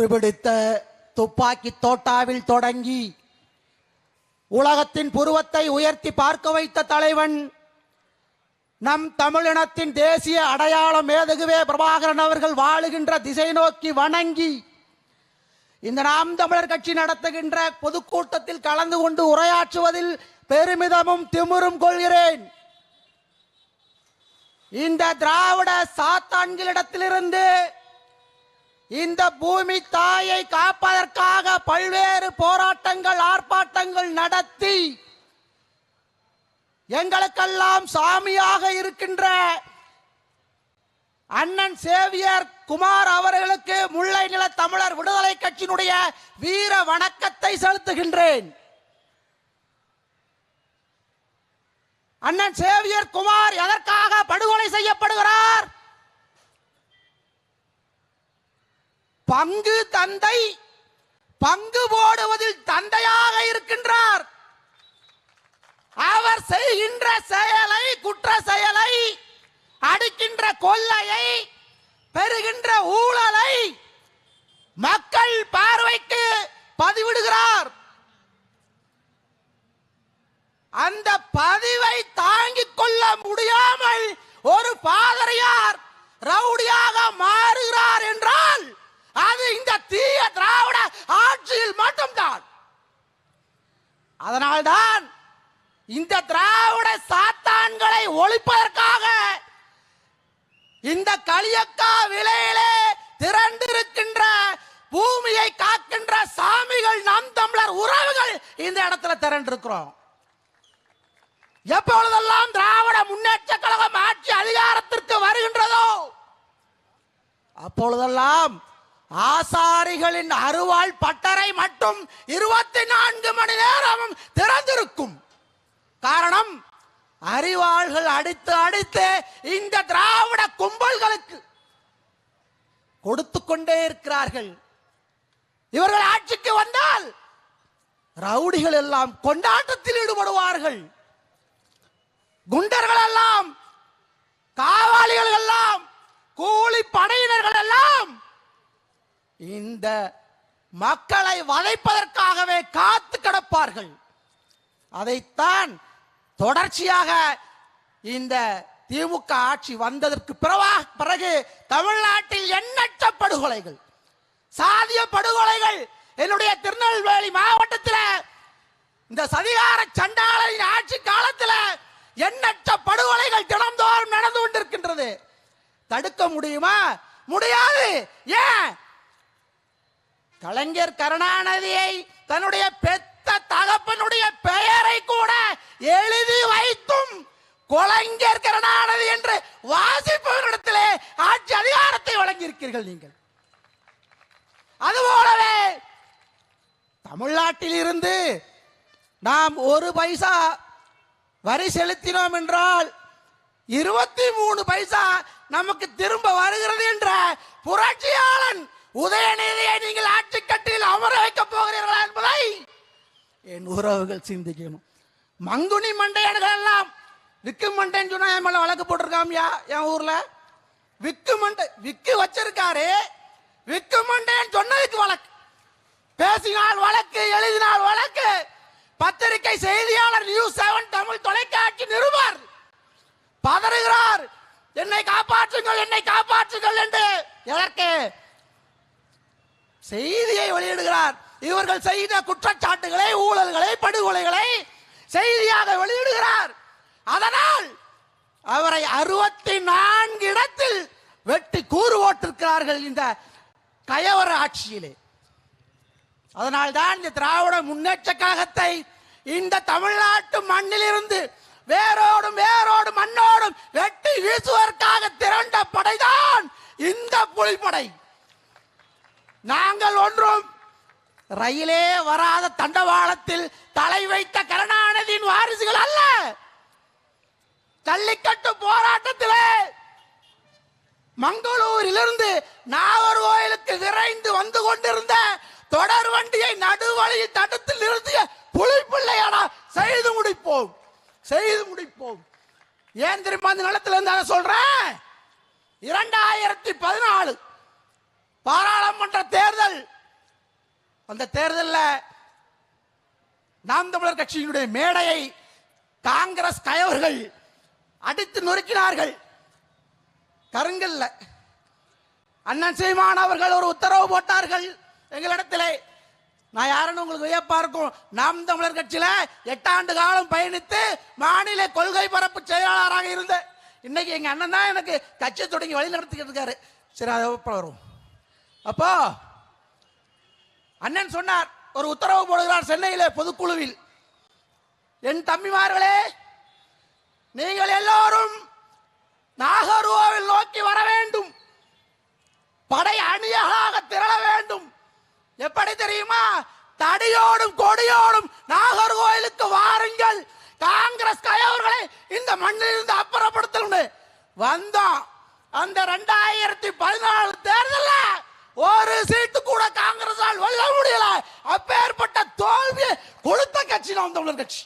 துருபிடித்த துப்பாக்கி தோட்டாவில் தொடங்கி உலகத்தின் புருவத்தை உயர்த்தி பார்க்க வைத்த தலைவன் நம் தமிழினத்தின் தேசிய அடையாளம் மேதகுவே பிரபாகரன் அவர்கள் வாழுகின்ற திசை நோக்கி வணங்கி இந்த நாம் தமிழர் கட்சி நடத்துகின்ற பொதுக்கூட்டத்தில் கலந்து கொண்டு உரையாற்றுவதில் பெருமிதமும் திமிரும் கொள்கிறேன். இந்த திராவிட சாத்தான்களிடத்திலிருந்து இந்த பூமி தாயை காப்பதற்காக பல்வேறு போராட்டங்கள் ஆர்ப்பாட்டங்கள் நடத்தி எங்களுக்கெல்லாம் சாமியாக இருக்கின்ற அண்ணன் சேவியர் குமார் அவர்களுக்கு முல்லை நில தமிழர் விடுதலை கட்சியினுடைய வீர வணக்கத்தை செலுத்துகின்றேன். அண்ணன் சேவியர் குமார் எதற்காக படுகொலை செய்யப்படுகிறார்? பங்கு தந்தை பங்கு போடுவதில் தந்தையாக இருக்கின்றார். அவர் செய்கின்ற செயலை குற்ற செயலை அடிக்கின்ற கொள்ளையை பெறுகின்ற ஊழலை மக்கள் பார்வைக்கு பதிவிடுகிறார். அந்த பதிவை தாங்கிக் கொள்ள முடியாமல் ஒரு பாதிரியார் ரவுடியாக மாறுகிறார் என்றால் அது இந்த தீய திராவிட ஆட்சியில் மட்டும்தான். அதனால்தான் இந்த திராவிட சாத்தான்களை ஒழிப்பதற்காக இந்த களியக்கா விலையிலே திரண்டிருக்கின்ற பூமியை காக்கின்ற சாமிகள் நம் தமிழர் உறவுகள் இந்த இடத்துல திரண்டிருக்கிறோம். எப்பொழுதெல்லாம் திராவிட முன்னேற்ற கழகம் ஆட்சி அதிகாரத்திற்கு வருகின்றதோ அப்பொழுதெல்லாம் ஆசாரிகளின் அருவாள் பட்டறை மட்டும் இருபத்தி நான்கு மணி நேரமும் திறந்திருக்கும். காரணம் அறிவாள்கள் அடித்து அடித்து இந்த திராவிட கும்பல்களுக்கு கொடுத்து கொண்டே இருக்கிறார்கள். இவர்கள் ஆட்சிக்கு வந்தால் ரவுடிகள் எல்லாம் கொண்டாட்டத்தில் ஈடுபடுவார்கள். குண்டர்கள் எல்லாம் காவாளிகள் எல்லாம் கூலி படையினர்கள் எல்லாம் இந்த மக்களை வதைப்பதற்காகவே காத்து கிடப்பார்கள். அதைத்தான் தொடர்ச்சியாக இந்த திமுக ஆட்சி வந்ததற்கு பிறவா பிறகு தமிழ்நாட்டில் எண்ணற்ற படுகொலைகள். சாதிய படுகொலைகள். என்னுடைய திருநெல்வேலி மாவட்டத்தில் இந்த சதிகார சண்டாளரின் ஆட்சி காலத்தில் எண்ணற்ற படுகொலைகள் தினந்தோறும் நடந்து கொண்டிருக்கின்றது. தடுக்க முடியுமா? முடியாது. ஏன்? கலைஞர் கருணாநிதியை தன்னுடைய பெத்த தகப்பனுடைய பெயரை கூட எழுதி வைத்தும் கொலைஞர் கருணாநிதி என்று வாசிப்பவரிடத்திலே ஆட்சி அதிகாரத்தை வழங்கியிருக்கிறீர்கள் நீங்கள். அதுபோலவே தமிழ்நாட்டில் இருந்து நாம் ஒரு பைசா வரி செலுத்தினோம் என்றால் இருபத்தி மூணு பைசா நமக்கு திரும்ப வருகிறது என்ற புரட்சியாளன் உதயநிதியை நீங்கள் ஆட்சி கட்டில் அமர வைக்கப் போகிறீர்களா என்பதை என் உறவுகள் சிந்திக்கணும். மங்குனி மண்டையன்கள் எல்லாம் விக்கு மண்டைன்னு சொன்னா என் மேல வழக்கு போட்டிருக்காமியா? என் ஊர்ல? விக்கு மண்டை விக்கு வச்சிருக்காரு. விக்கு மண்டைன்னு சொன்னதுக்கு வழக்கு. பேசினால் வழக்கு எழுதினால் வழக்கு. பத்திரிகை செய்தியாளர் நியூஸ் செவன் தமிழ் தொலைக்காட்சி நிருபர் பதறுகிறார். என்னை காப்பாற்றுங்கள் என்னை காப்பாற்றுங்கள் என்று எதற்கு? செய்தியை வெளியிடுகிறார். இவர்கள் செய்த குற்றச்சாட்டுகளை ஊழல்களை படுகொலைகளை செய்தியாக வெளியிடுகிறார். அதனால் அவரை அறுபத்தி நான்கு இடத்தில் வெட்டி கூறு ஓட்டிருக்கிறார்கள் இந்த கயவர ஆட்சியிலே. அதனால்தான் இந்த திராவிட முன்னேற்ற கழகத்தை இந்த தமிழ்நாட்டு மண்ணிலிருந்து வேரோடும் வேரோடும் ரயிலே வராத தண்டவாளத்தில் தலை வைத்த கருணாநிதியின் வாரிசுகள் அல்ல. ஜல்லிக்கட்டு போராட்டத்திலே மங்களூரிலிருந்து நாகர்கோயிலுக்கு விரைந்து வந்து கொண்டிருந்த தொடர் வண்டியை நடுவழியில் தடுத்து நிறுத்திய புலிப்பிள்ளையாடா செய்து முடிப்போம். செய்து முடிப்போம். ஏன் திரும்ப அந்த நிலத்தில் இருந்தாங்க சொல்றேன்? இரண்டாயிரத்தி பதினாலு பாராளுமன்ற தேர்தல் அந்த தேர்தலில் நாம் தமிழர் கட்சியினுடைய மேடையை காங்கிரஸ் கயவர்கள் அடித்து நொறுக்கினார்கள். கருங்கல்ல. அண்ணன் சீமான் அவர்கள் ஒரு உத்தரவு போட்டார்கள். எங்களிடத்திலே. நான் யாருன்னு உங்களுக்கு வியப்பா இருக்கும். நாம் தமிழர் கட்சியில எட்டாண்டு காலம் பயணித்து மாநில கொள்கை பரப்பு செயலாளராக இருந்தேன் இன்னைக்கு எங்க அண்ணன் தான் எனக்கு கட்சி தொடங்கி வழி நடத்திக்கிட்டு இருக்காரு. சரி அதை அப்புறம் வரும் அப்போ அண்ணன் சொன்னார் ஒரு உத்தரவு போடுகிறார் சென்னையில் பொதுக்குழுவில். என் தம்பிமார்களே நீங்கள் எல்லோரும் நாகர்கோவில் நோக்கி வர வேண்டும். படை அணியாக திரள வேண்டும். எப்படி தெரியுமா? தடியோடும் கொடியோடும் நாகர்கோயிலுக்கு வாருங்கள். காங்கிரஸ் கயவர்களை இந்த மண்ணில் இருந்து அப்புறப்படுத்தணும் வந்தோம். அந்த ரெண்டாயிரத்தி பதினாலு தேர்தலில் ஒரு சீட்டு கூட காங்கிரஸால் வெல்ல முடியல. அப்பேற்பட்ட தோல்வியை கொடுத்த கட்சி நாம் தமிழர் கட்சி.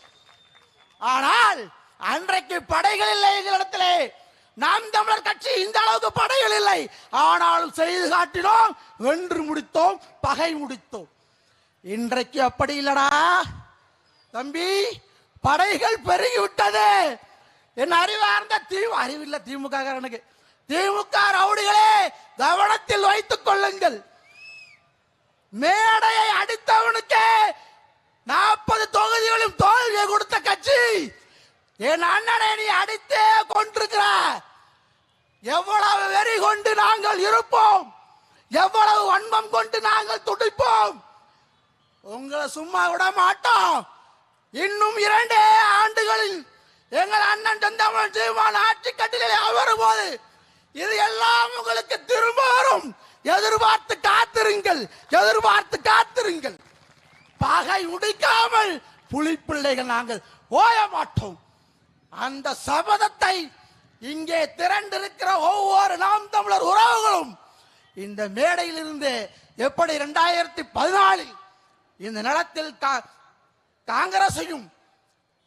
ஆனால் அன்றைக்கு படைகள் இல்லை எங்களிடத்திலே நாம் தமிழர் கட்சி இந்த அளவுக்கு படைகள் இல்லை. ஆனாலும் செய்து காட்டினோம் வென்று முடித்தோம் பகை முடித்தோம். இன்றைக்கு அப்படி இல்லடா. தம்பி படைகள் பெருகிவிட்டது. என் அறிவார்ந்த தீ அறிவில்லை திமுக எனக்கு திமுக ரவுடிகளே கவனத்தில் வைத்துக் கொள்ளுங்கள். மேடையை அடித்தவனுக்கே நாற்பது தொகுதிகளும் தோல்வியை கொடுத்த கட்சி. என் அண்ணனை நீ அடித்தே கொண்டிருக்கிற எவ்வளவு வெறி கொண்டு நாங்கள் இருப்போம். எவ்வளவு வன்மம் கொண்டு நாங்கள் துடிப்போம். உங்களை சும்மா விட மாட்டோம். இன்னும் இரண்டே ஆண்டுகளில் எங்கள் அண்ணன் சந்தமன் சீமான் ஆட்சி கட்டிலே அமரும் போது இது எல்லாம் உங்களுக்கு திரும்ப வரும் எதிர்பார்த்து காத்திருங்கள் எதிர்பார்த்து காத்திருங்கள். பகை உடைக்காமல் புலிப்பிள்ளைகள் நாங்கள் ஓய மாட்டோம். அந்த சபதத்தை இங்கே திரண்டிருக்கிற ஒவ்வொரு நாம் தமிழர் உறவுகளும் இந்த மேடையில் இருந்து எப்படி இரண்டாயிரத்தி பதினாலில் இந்த நிலத்தில் கா- காங்கிரஸையும்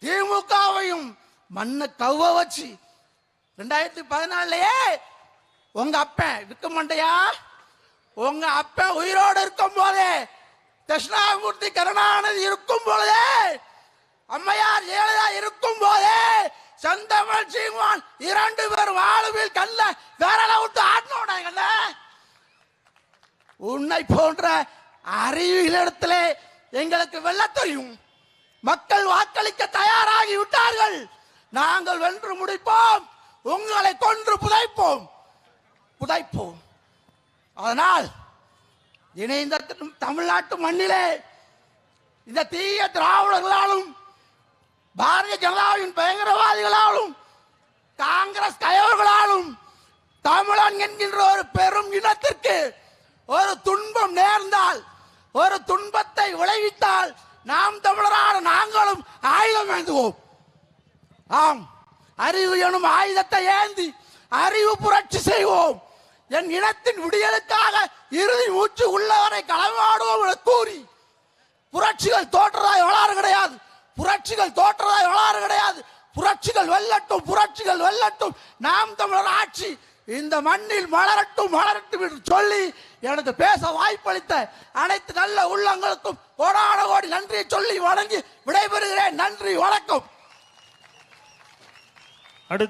திமுகவையும் மண்ணை கவ்வ வச்சு ரெண்டாயிரத்தி பதினாலுலயே உங்க அப்பன் மாட்டையா உங்க அப்பன் உயிரோடு இருக்கும் போதே தட்சிணாமூர்த்தி கருணாநிதி இருக்கும் போதே அம்மையார் ஜெயலலிதா இருக்கும் போதே செந்தமிழ் சீமான் இரண்டு பேர் வாழ்வில் கல்ல வேற விட்டு ஆடினோட உன்னை போன்ற அறிவியலிடத்திலே எங்களுக்கு வெல்ல தெரியும் மக்கள் வாக்களிக்க தயாராகி விட்டார்கள். நாங்கள் வென்று முடிப்போம். உங்களை கொன்று புதைப்போம். புதைப்போம் அதனால் இணைந்த தமிழ்நாட்டு மண்ணிலே இந்த தீய திராவிடர்களாலும் பாரதிய ஜனதாவின் பயங்கரவாதிகளாலும் காங்கிரஸ் கயவர்களாலும் தமிழன் என்கின்ற ஒரு பெரும் இனத்திற்கு ஒரு துன்பம் நேர்ந்தால் ஒரு துன்பத்தை விளைவித்தால் நாம் தமிழரான நாங்களும் ஆயுதம் ஏந்துவோம். ஆம் அறிவு எனும் ஆயுதத்தை ஏந்தி அறிவு புரட்சி செய்வோம். என் இனத்தின் விடியலுக்காக இறுதி மூச்சு உள்ளவரை களமாடுவோம் என கூறி புரட்சிகள் தோற்றதாய் வளாறு கிடையாது. புரட்சிகள் தோற்றதாய் வளாறு கிடையாது. புரட்சிகள் வெல்லட்டும் புரட்சிகள் வெல்லட்டும். நாம் தமிழர் ஆட்சி இந்த மண்ணில் மலரட்டும் மலரட்டும் என்று சொல்லி எனக்கு பேச வாய்ப்பளித்த அனைத்து நல்ல உள்ளங்களுக்கும் கோடான கோடி நன்றியை சொல்லி வணங்கி விடைபெறுகிறேன். நன்றி வணக்கம்.